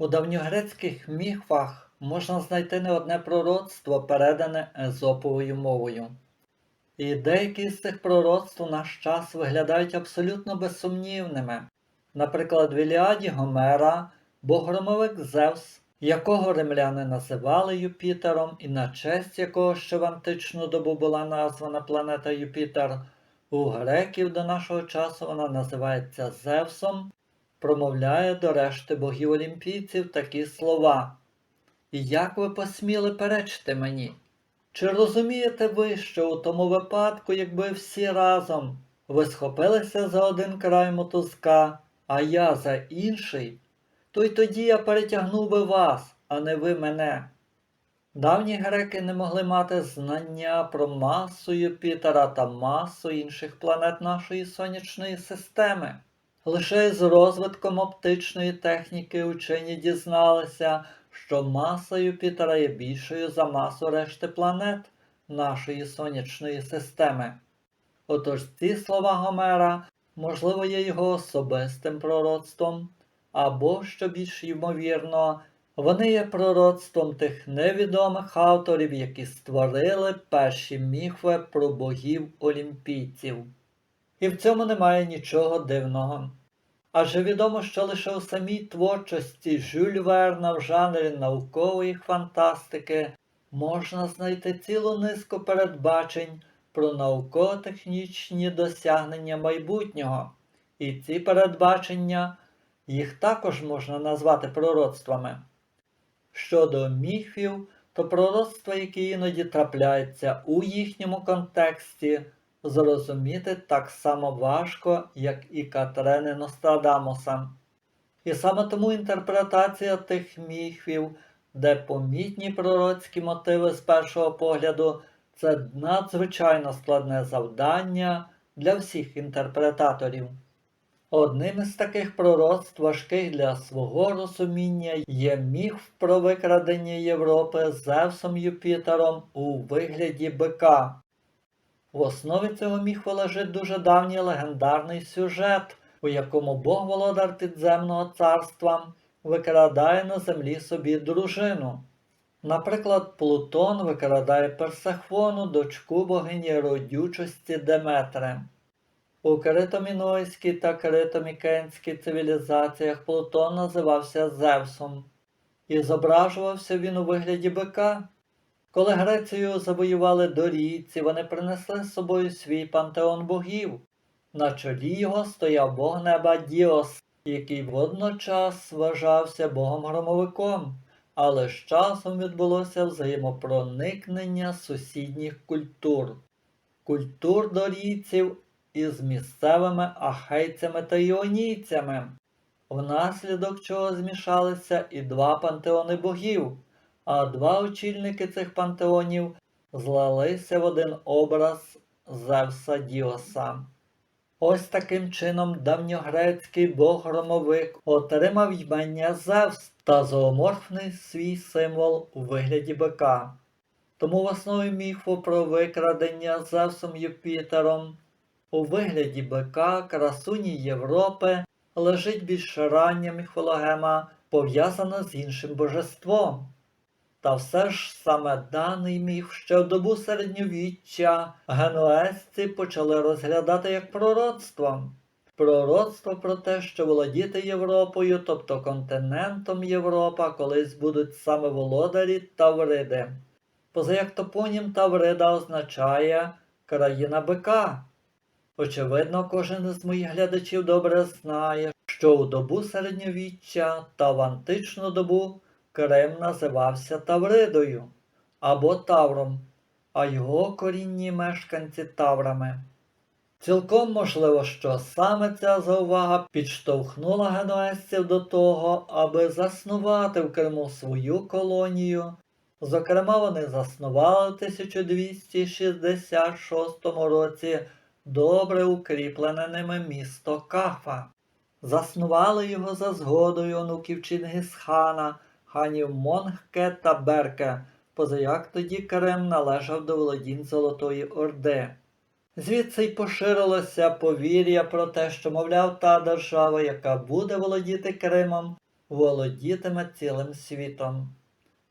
У давньогрецьких міфах можна знайти не одне пророцтво, передане езоповою мовою. І деякі з цих пророцтв у наш час виглядають абсолютно безсумнівними. Наприклад, в Іліаді Гомера богромовик Зевс, якого римляни називали Юпітером, і на честь якого ще в античну добу була названа планета Юпітер, у греків до нашого часу вона називається Зевсом, промовляє до решти богів олімпійців такі слова. І як ви посміли перечити мені? Чи розумієте ви, що у тому випадку, якби всі разом ви схопилися за один край мотузка, а я за інший, то й тоді я перетягнув би вас, а не ви мене. Давні греки не могли мати знання про масу Юпітера та масу інших планет нашої сонячної системи. Лише з розвитком оптичної техніки учені дізналися, що маса Юпітера є більшою за масу решти планет нашої сонячної системи. Отож ці слова Гомера, можливо, є його особистим пророцтвом, або, що більш ймовірно, вони є пророцтвом тих невідомих авторів, які створили перші міфи про богів олімпійців. І в цьому немає нічого дивного. Адже відомо, що лише у самій творчості Жюль Верна в жанрі наукової фантастики можна знайти цілу низку передбачень про науково-технічні досягнення майбутнього, і ці передбачення їх також можна назвати пророцтвами. Щодо міфів, то пророцтва, які іноді трапляються у їхньому контексті, зрозуміти так само важко, як і Катрени Нострадамуса. І саме тому інтерпретація тих міфів, де помітні пророцькі мотиви з першого погляду, це надзвичайно складне завдання для всіх інтерпретаторів. Одним із таких пророцтв важких для свого розуміння є міф про викрадення Європи Зевсом Юпітером у вигляді бика. В основі цього міфу лежить дуже давній легендарний сюжет, у якому Бог володар підземного царства викрадає на землі собі дружину. Наприклад, Плутон викрадає Персефону, дочку богині родючості Деметри. У критомінойській та критомікенській цивілізаціях Плутон називався Зевсом, і зображувався він у вигляді бика. Коли Грецію завоювали дорійці, вони принесли з собою свій пантеон богів. На чолі його стояв бог неба Діос, який водночас вважався богом-громовиком, але з часом відбулося взаємопроникнення сусідніх культур, культур дорійців із місцевими ахейцями та іонійцями, внаслідок чого змішалися і два пантеони богів, а два очільники цих пантеонів злилися в один образ Зевса Діоса. Ось таким чином давньогрецький бог-громовик отримав ймення Зевс та зооморфний свій символ у вигляді бика. Тому в основі міфу про викрадення Зевсом Юпітером у вигляді бика красуні Європи лежить більш рання міфологема, пов'язана з іншим божеством. Та все ж саме даний міф ще в добу середньовіччя генуезці почали розглядати як пророцтво. Пророцтво про те, що володіти Європою, тобто континентом Європа, колись будуть саме володарі Тавриди. Поза топонім Таврида означає країна бика. Очевидно, кожен із моїх глядачів добре знає, що у добу середньовіччя та в античну добу Крим називався Тавридою або Тавром, а його корінні мешканці Таврами. Цілком можливо, що саме ця заувага підштовхнула генуезців до того, аби заснувати в Криму свою колонію. Зокрема, вони заснували в 1266 році добре укріплене місто Кафа. Заснували його за згодою онуків Чингисхана, ханів Монгке та Берке, позаяк тоді Крим належав до володінь Золотої Орди. Звідси й поширилося повір'я про те, що, мовляв, та держава, яка буде володіти Кримом, володітиме цілим світом.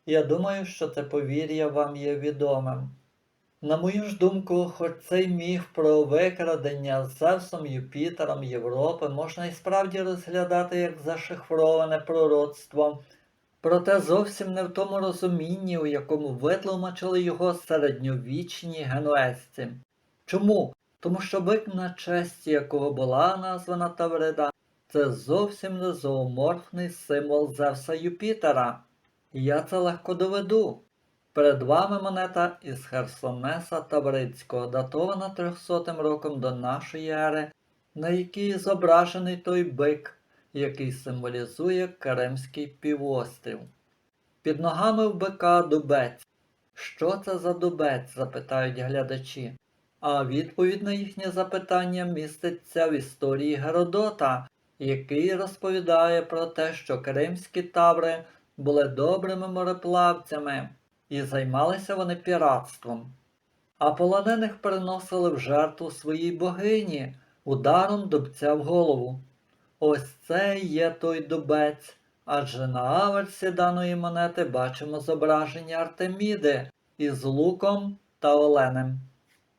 Я думаю, що це повір'я вам є відомим. На мою ж думку, хоч цей міф про викрадення Зевсом Юпітером Європи можна і справді розглядати як зашифроване пророцтво, проте зовсім не в тому розумінні, у якому витлумачили його середньовічні генуезці. Чому? Тому що бик на честь якого була названа Таврида, це зовсім не зооморфний символ Зевса Юпітера. І Я це легко доведу. Перед вами монета із Херсонеса Таврицького, датована 300 роком до нашої ери, на якій зображений той бик, який символізує Каремський півострів. Під ногами в бика дубець. Що це за дубець? запитають глядачі. А відповідь на їхнє запитання міститься в історії Геродота, який розповідає про те, що кримські таври були добрими мореплавцями і займалися вони піратством. А полонених приносили в жертву своїй богині ударом дубця в голову. Ось це є той дубець, адже на аверсі даної монети бачимо зображення Артеміди із луком та оленем.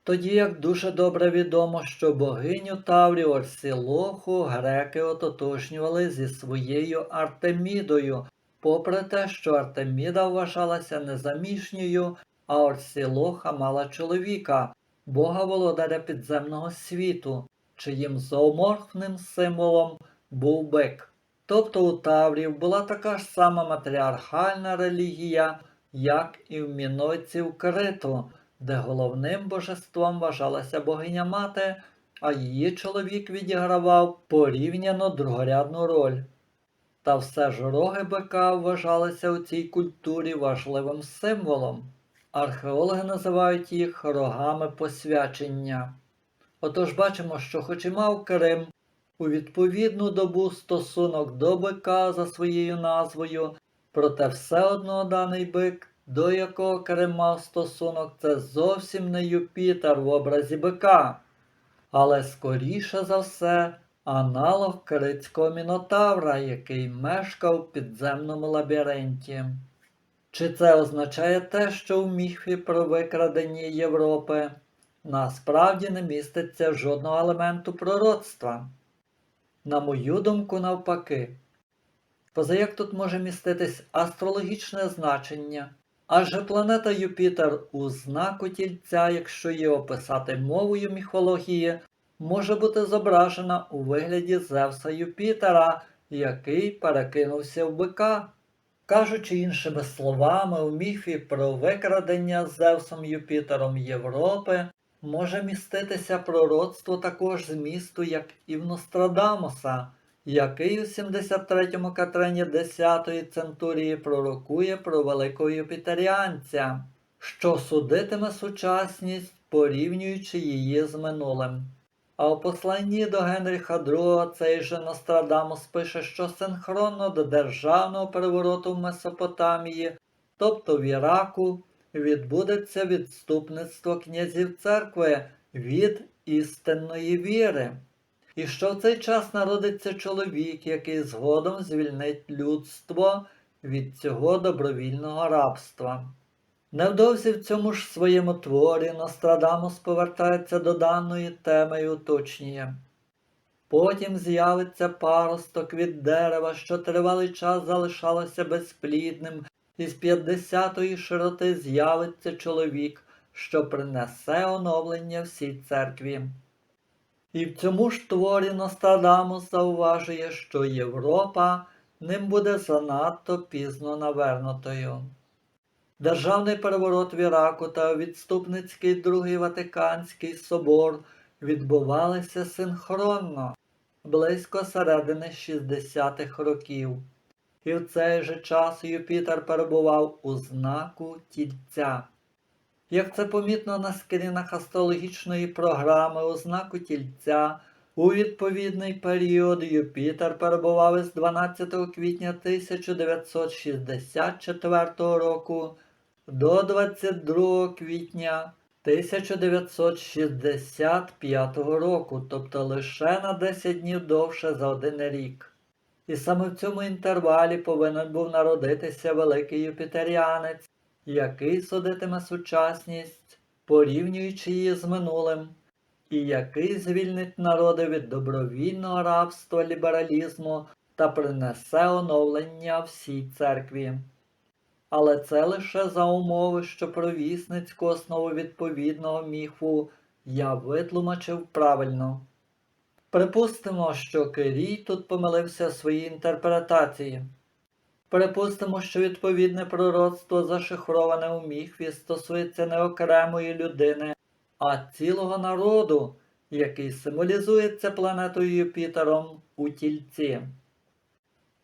Тоді як дуже добре відомо, що богиню Таврію Орсілоху греки ототожнювали зі своєю Артемідою, попри те, що Артеміда вважалася незаміжньою, а Орсілоха мала чоловіка, бога володаря підземного світу, чиїм зооморфним символом був бик. Тобто у Таврів була така ж сама матріархальна релігія, як і в мінойців Криту, де головним божеством вважалася богиня мати, а її чоловік відігравав порівняно другорядну роль. Та все ж роги бика вважалися у цій культурі важливим символом. Археологи називають їх рогами посвячення. Отож бачимо, що хоч і мав Крим у відповідну добу стосунок до бика за своєю назвою, проте все одно даний бик, до якого Крим стосунок, це зовсім не Юпітер в образі бика, але скоріше за все аналог критського мінотавра, який мешкав в підземному лабіринті. Чи це означає те, що в міфі про викрадення Європи насправді не міститься жодного елементу пророцтва? На мою думку, навпаки. Позаяк тут може міститись астрологічне значення, адже планета Юпітер у знаку тільця, якщо її описати мовою міфології, може бути зображена у вигляді Зевса Юпітера, який перекинувся в бика. Кажучи іншими словами, у міфі про викрадення Зевсом Юпітером Європи може міститися пророцтво також змісту, як і в Нострадамуса, який у 73-му катрені 10-ї центурії пророкує про великого юпітеріанця, що судитиме сучасність, порівнюючи її з минулим. А у посланні до Генріха II цей же Нострадамус пише, що синхронно до державного перевороту в Месопотамії, тобто в Іраку, відбудеться відступництво князів церкви від істинної віри, і що в цей час народиться чоловік, який згодом звільнить людство від цього добровільного рабства. Невдовзі в цьому ж своєму творі Нострадамус повертається до даної теми і уточнює. Потім з'явиться паросток від дерева, що тривалий час залишалося безплідним, і з п'ятдесятої широти з'явиться чоловік, що принесе оновлення всій церкві. І в цьому ж творі Нострадамус зауважує, що Європа ним буде занадто пізно навернутою. Державний переворот в Іраку та відступницький Другий Ватиканський собор відбувалися синхронно близько середини 60-х років. І в цей же час Юпітер перебував у знаку тільця. Як це помітно на скрінах астрологічної програми у знаку тільця, у відповідний період Юпітер перебував із 12 квітня 1964 року до 22 квітня 1965 року, тобто лише на 10 днів довше за один рік. І саме в цьому інтервалі повинен був народитися великий юпітеріанець, який судитиме сучасність, порівнюючи її з минулим, і який звільнить народи від добровільного рабства лібералізму та принесе оновлення всій церкві. Але це лише за умови, що провісницьку основу відповідного міфу я витлумачив правильно. Припустимо, що Кирій тут помилився в своїй інтерпретації. Припустимо, що відповідне пророцтво, зашифроване у міфі, стосується не окремої людини, а цілого народу, який символізується планетою Юпітером у тільці.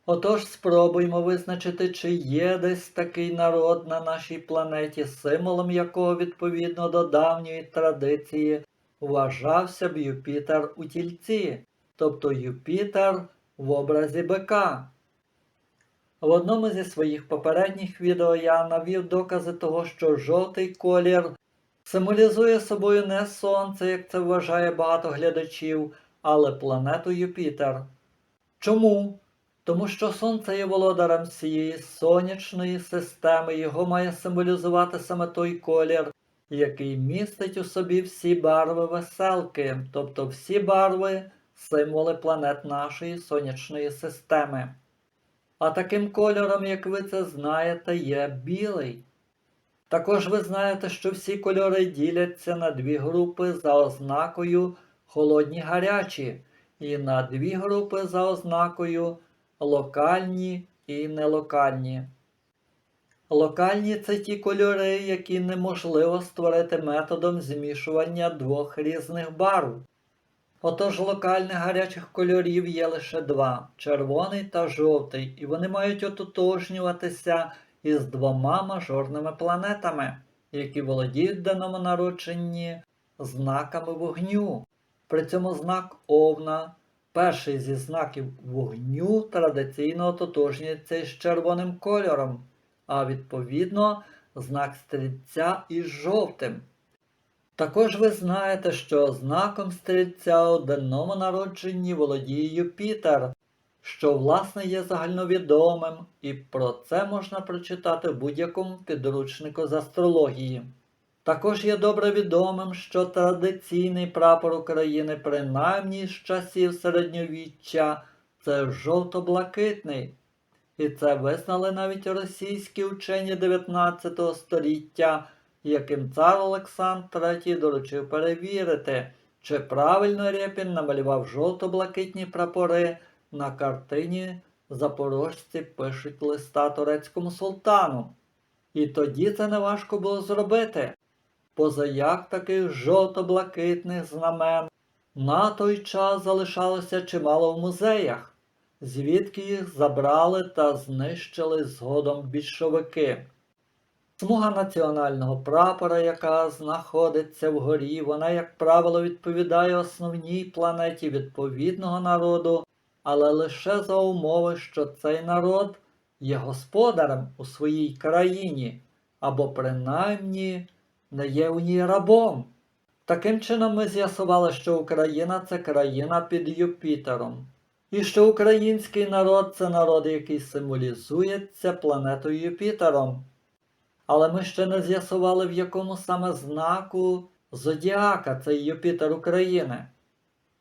Отож спробуймо визначити, чи є десь такий народ на нашій планеті, символом якого відповідно до давньої традиції вважався б Юпітер у тільці, тобто Юпітер в образі бика. В одному зі своїх попередніх відео я навів докази того, що жовтий колір символізує собою не Сонце, як це вважає багато глядачів, але планету Юпітер. Чому? Тому що Сонце є володарем всієї сонячної системи, його має символізувати саме той колір, який містить у собі всі барви веселки, тобто всі барви символи планет нашої сонячної системи. А таким кольором, як ви це знаєте, є білий. Також ви знаєте, що всі кольори діляться на дві групи за ознакою холодні гарячі, і на дві групи за ознакою локальні і нелокальні. Локальні це ті кольори, які неможливо створити методом змішування двох різних барв. Отож локальних гарячих кольорів є лише два червоний та жовтий, і вони мають ототожнюватися із двома мажорними планетами, які володіють даному народженні знаками вогню. При цьому знак Овна, перший зі знаків вогню, традиційно ототожнюється із червоним кольором, а відповідно знак стрільця із жовтим. Також ви знаєте, що знаком стрільця у денному народженні володіє Юпітер, що власне є загальновідомим, і про це можна прочитати в будь-якому підручнику з астрології. Також є добре відомим, що традиційний прапор України, принаймні з часів середньовіччя, це жовто-блакитний. І це визнали навіть російські учені 19 століття, яким цар Олександр III доручив перевірити, чи правильно Рєпін намалював жовто-блакитні прапори на картині Запорожці пишуть листа турецькому султану. І тоді це неважко було зробити. Позаяк таких жовто-блакитних знамен на той час залишалося чимало в музеях, звідки їх забрали та знищили згодом більшовики. Смуга національного прапора, яка знаходиться вгорі, вона, як правило, відповідає основній планеті відповідного народу, але лише за умови, що цей народ є господарем у своїй країні, або принаймні не є у ній рабом. Таким чином ми з'ясували, що Україна це країна під Юпітером. І що український народ це народ, який символізується планетою Юпітером. Але ми ще не з'ясували, в якому саме знаку Зодіака цей Юпітер України.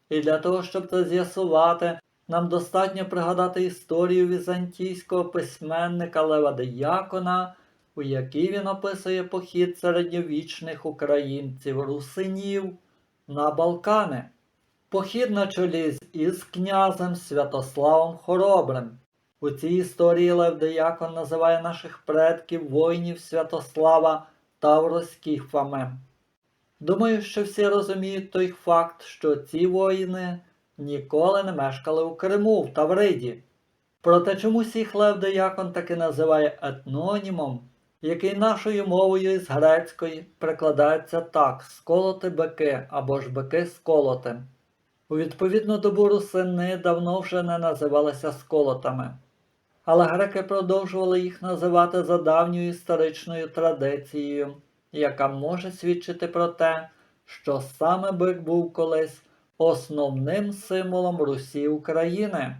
І для того, щоб це з'ясувати, нам достатньо пригадати історію візантійського письменника Лева Деякона, у якій він описує похід середньовічних українців русинів на Балкани. Похід на чолі із князем Святославом Хоробрим. У цій історії Лев Деякон називає наших предків воїнів Святослава Тавроскіфами. Думаю, що всі розуміють той факт, що ці воїни ніколи не мешкали у Криму в Тавриді. Проте чомусь їх Лев Деякон таки називає етнонімом, який нашою мовою із грецької прикладається так сколоти бики або ж бики сколоти. У відповідну добу русини давно вже не називалися сколотами, але греки продовжували їх називати за давньою історичною традицією, яка може свідчити про те, що саме бик був колись основним символом Русі України.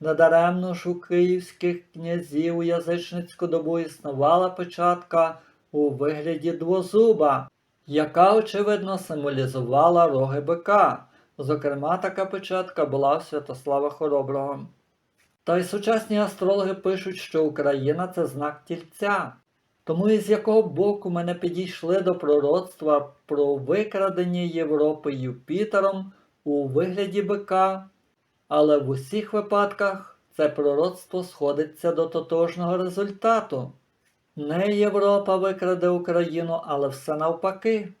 Недаремно ж у київських князів у язичницьку добу існувала печатка у вигляді двозуба, яка, очевидно, символізувала роги бика. Зокрема, така печатка була в Святослава Хороброго. Та й сучасні астрологи пишуть, що Україна це знак тільця. Тому із якого боку ми не підійшли до пророцтва про викрадення Європи Юпітером у вигляді бика, але в усіх випадках це пророцтво сходиться до тотожного результату. Не Європа викраде Україну, але все навпаки.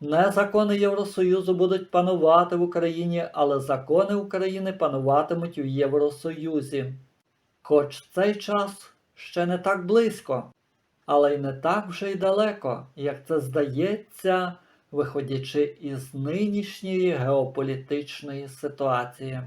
Не закони Євросоюзу будуть панувати в Україні, але закони України пануватимуть у Євросоюзі. Хоч цей час ще не так близько, але й не так вже й далеко, як це здається, виходячи із нинішньої геополітичної ситуації.